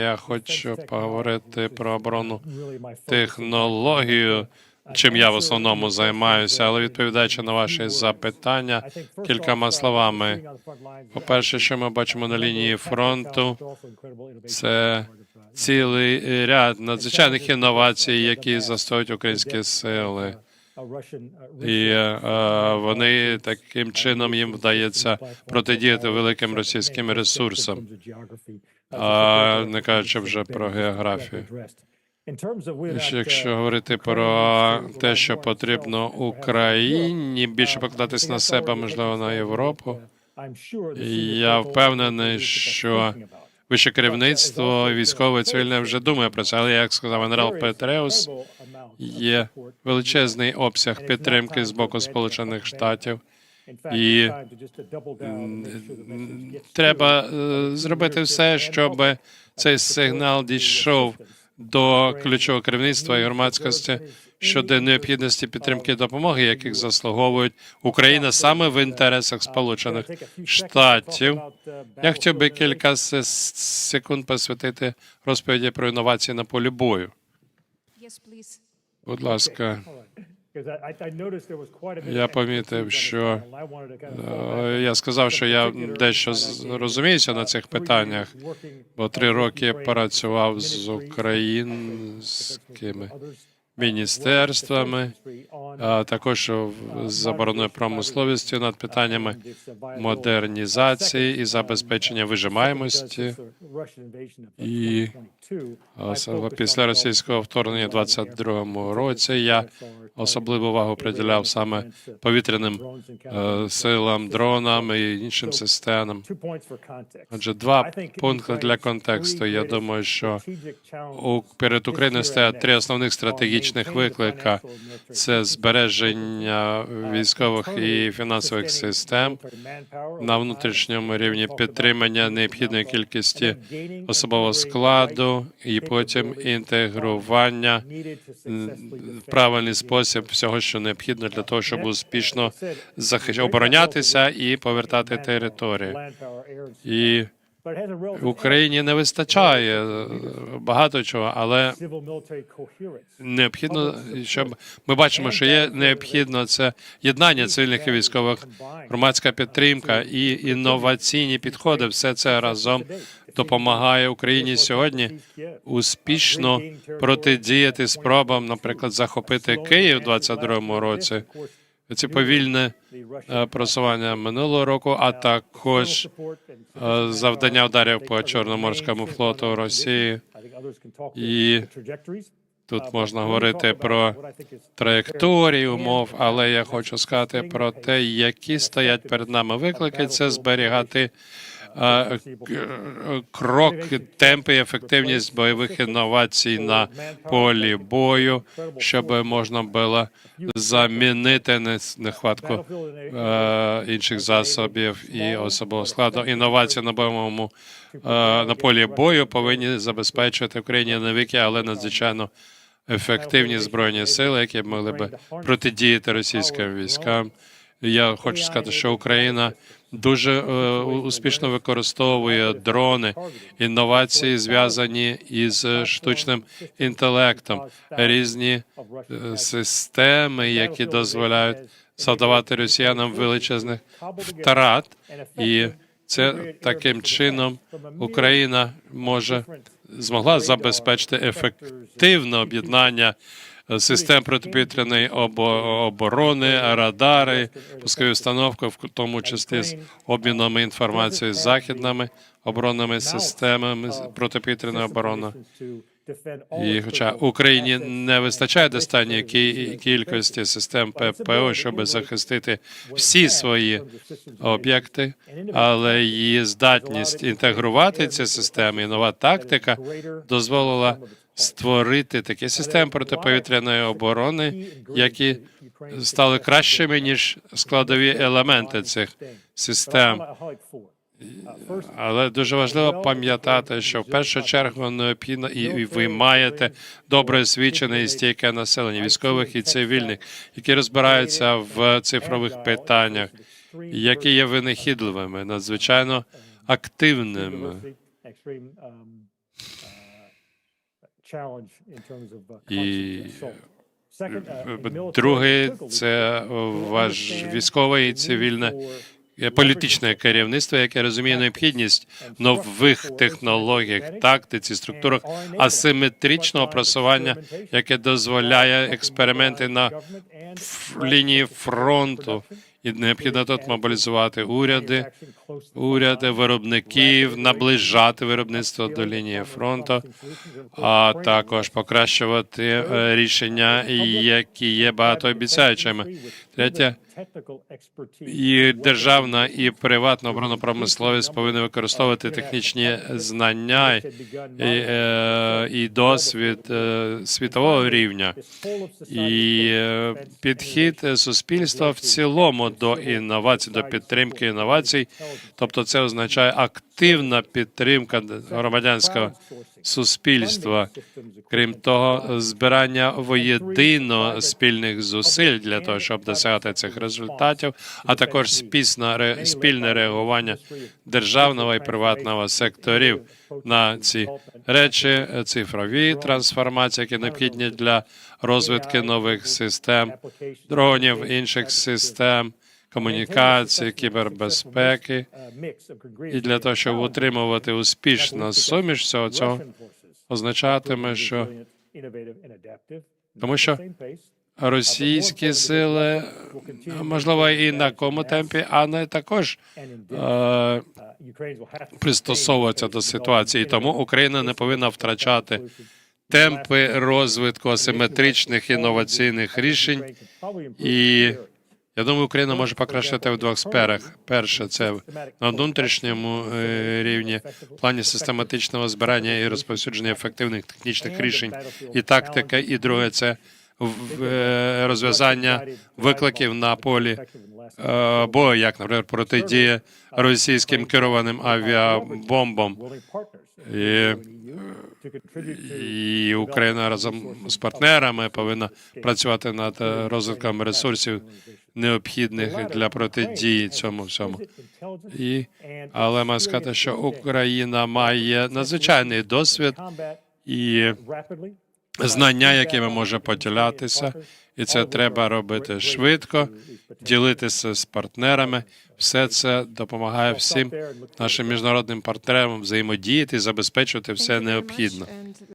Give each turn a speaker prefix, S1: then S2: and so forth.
S1: Я хочу поговорити про оборонну технологію, чим я в основному займаюся, але відповідаючи на ваші запитання, кількома словами. По-перше, що ми бачимо на лінії фронту, це цілий ряд надзвичайних інновацій, які застоюють українські сили. І е, вони таким чином їм вдається протидіяти великим російським ресурсам, а не кажучи вже про географію. Якщо говорити про те, що потрібно Україні більше покладатись на себе, можливо, на Європу, я впевнений, що вище керівництво військове цивільне вже думає про це. Але як сказав генерал Петреус, є величезний обсяг підтримки з боку Сполучених Штатів. І треба е, зробити все, щоб цей сигнал дійшов до ключового керівництва і громадськості щодо необхідності підтримки і допомоги, яких заслуговують Україна саме в інтересах Сполучених Штатів. Я хотів би кілька секунд посвятити розповіді про інновації на полі бою. Будь ласка,
S2: Я помітив, що
S1: я сказав, що я дещо розуміюся на цих питаннях, бо три роки працював з українськими міністерствами, а також з оборонною промисловістю над питаннями модернізації і забезпечення вижимаємості. І після російського вторгнення в 22-му році я особливу увагу приділяв саме повітряним е, силам, дронам і іншим системам. Отже, два пункти для контексту. Я думаю, що перед Україною стоять три основних стратегічних виклика: це збереження військових і фінансових систем на внутрішньому рівні, підтримання необхідної кількості особового складу, і потім інтегрування в правильний спосіб всього, що необхідно для того, щоб успішно захищ... оборонятися і повертати території. І Україні не вистачає е, багато чого, але необхідно, щоб ми бачимо, що є необхідно це єднання цивільних і військових, громадська підтримка і інноваційні підходи. Все це разом допомагає Україні сьогодні успішно протидіяти спробам, наприклад, захопити Київ у 22-му році. Це повільне е, просування минулого року, а також е, завдання ударів по Чорноморському флоту Росії. І Тут можна говорити про траєкторії умов, але я хочу сказати про те, які стоять перед нами виклики. Це зберігати крок, темпи і ефективність бойових інновацій на полі бою, щоб можна було замінити нехватку е, інших засобів і особового складу. Інновації на бойовому е, на полі бою повинні забезпечувати Україні невеликі, але надзвичайно ефективні збройні сили, які могли би протидіяти російським військам. Я хочу сказати, що Україна дуже е, успішно використовує дрони, інновації зв'язані із штучним інтелектом, різні е, системи, які дозволяють завдавати росіянам величезних втрат, і це таким чином Україна може змогла забезпечити ефективне об'єднання систем протиповітряної оборони, радари, пускові установки, в тому числі з обміном інформацією з західними оборонними системами протиповітряної оборони. І хоча Україні не вистачає достатньої кількості систем ППО, щоб захистити всі свої об'єкти, але її здатність інтегрувати ці системи і нова тактика дозволила створити такі системи протиповітряної оборони, які стали кращими ніж складові елементи цих систем. Але дуже важливо пам'ятати, що в першу чергу необхідно і ви маєте добре освічене і стійке населення військових і цивільних, які розбираються в цифрових питаннях, які є винахідливими, надзвичайно активними. І Другий це ваш військове і цивільне політичне керівництво, яке розуміє необхідність в нових технологіях, тактиці, структурах асиметричного просування, яке дозволяє експерименти на ф- лінії фронту. І необхідно тут мобілізувати уряди, уряди виробників, наближати виробництво до лінії фронту, а також покращувати е, рішення, які є багатообіцяючими. Третє, і державна і приватна оборонна промисловість повинні використовувати технічні знання і, е, і досвід е, світового рівня. І е, підхід суспільства в цілому до інновацій, до підтримки інновацій, тобто це означає активна підтримка громадянського суспільства. Крім того, збирання воєдино спільних зусиль для того, щоб досягати цих результатів, а також спісна спільне реагування державного і приватного секторів на ці речі, цифрові трансформації, які необхідні для розвитку нових систем, дронів, інших систем. Комунікації, кібербезпеки, і для того, щоб утримувати успішно суміш всього цього, означатиме, що тому що російські сили можливо і на кому темпі, а не також е, пристосовуватися до ситуації. Тому Україна не повинна втрачати темпи розвитку асиметричних інноваційних рішень. І я думаю, Україна може покращити в двох сферах. Перше, це на внутрішньому е, рівні, в плані систематичного збирання і розповсюдження ефективних технічних рішень і тактика. І друге, це е, розв'язання викликів на полі е, бою, як, наприклад, протидія російським керованим авіабомбам. І, і Україна разом з партнерами повинна працювати над розвитком ресурсів, необхідних для протидії цьому всьому. І, але маю сказати, що Україна має надзвичайний досвід і знання, якими може поділятися, і це треба робити швидко, ділитися з партнерами. Все це допомагає всім нашим міжнародним партнерам взаємодіяти і забезпечувати все необхідне.